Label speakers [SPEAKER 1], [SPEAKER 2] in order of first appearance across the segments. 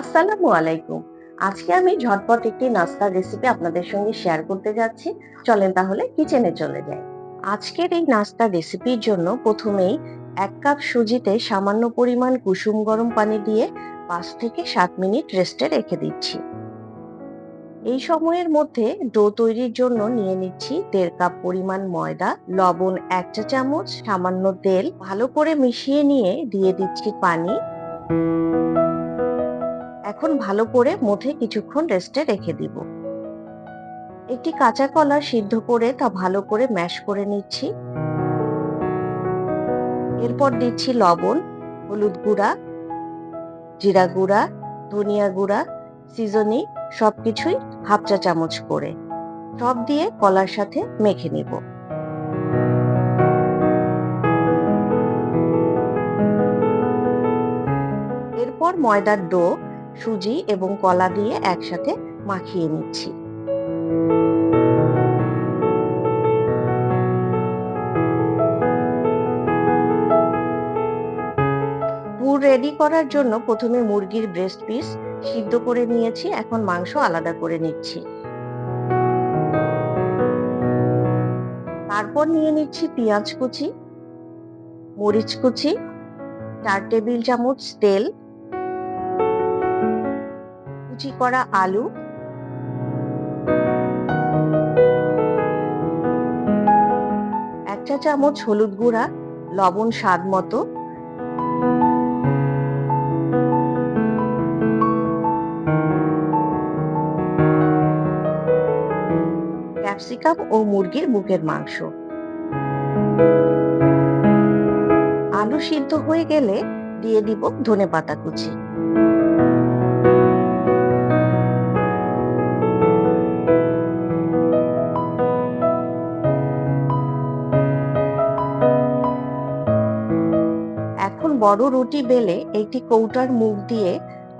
[SPEAKER 1] আসসালামু আলাইকুম। আজকে আমি ঝটপট একটি নাস্তার রেসিপি আপনাদের সঙ্গে শেয়ার করতে যাচ্ছি। চলেন তাহলে কিচেনে চলে যাই। আজকের এই নাস্তার রেসিপির জন্য প্রথমেই এক কাপ সুজিতে সামান্য পরিমাণ কুসুম গরম পানি দিয়ে পাঁচ থেকে সাত মিনিট রেস্টে রেখে দিচ্ছি। এই সময়ের মধ্যে ডো তৈরির জন্য নিয়ে নিচ্ছি দেড় কাপ পরিমাণ ময়দা, লবণ এক চা চামচ, সামান্য তেল, ভালো করে মিশিয়ে নিয়ে দিয়ে দিচ্ছি পানি। এখন ভালো করে মধ্যে কিছুক্ষণ রেস্টে রেখে দিব। একটি কাঁচা কলা সিদ্ধ করে তা ভালো করে ম্যাশ করে নিচ্ছি। এরপর দিচ্ছি লবণ, হলুদ গুঁড়া, জিরা গুঁড়া, ধনিয়া গুঁড়া সিজনি সবকিছুই হাফ চা চামচ করে। সব দিয়ে কলার সাথে মেখে নিব। এরপর ময়দার ডো সুজি এবং কলা দিয়ে একসাথে মাখিয়ে নিচ্ছি। পুর রেডি করার জন্য প্রথমে মুরগির ব্রেস্ট পিস সিদ্ধ করে নিয়েছি, এখন মাংস আলাদা করে নিচ্ছি। তারপর নিয়ে নিচ্ছি পেঁয়াজ কুচি, মরিচ কুচি, চার টেবিল চামচ তেল কুচি করা আলু। চামচ হলুদ গুঁড়া, লবণ স্বাদ মতো। ক্যাপসিকাম ও মুরগির বুকের মাংস। আলু সিদ্ধ হয়ে গেলে দিয়ে দিব ধনে পাতা কুচি। বড় রুটি বেলে একটি কৌটার মুখ দিয়ে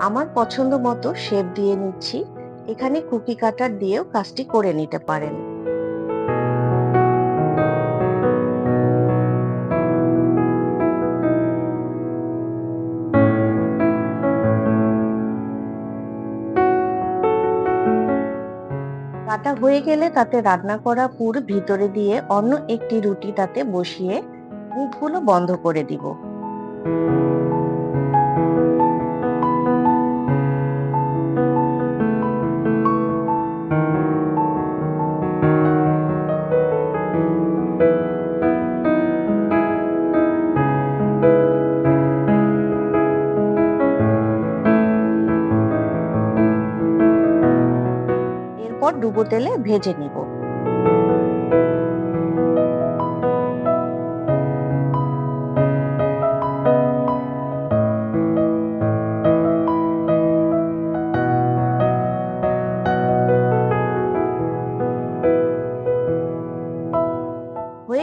[SPEAKER 1] আমার পছন্দ মতো শেপ দিয়ে নিচ্ছি। এখানে কুকি কাটার দিয়েও কাজটি করে নিতে পারেন। কাটা হয়ে গেলে তাতে রান্না করা পুর ভিতরে দিয়ে অন্য একটি রুটি তাতে বসিয়ে মুখগুলো বন্ধ করে দিব। ডুবো তেলে ভেজে নিব।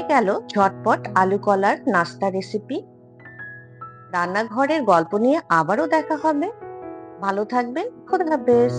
[SPEAKER 1] গেল ঝটপট আলু কলার নাস্তা রেসিপি রান্নাঘরের গল্প নিয়ে আবারও দেখা হবে। ভালো থাকবেন, খোদা হাফেজ।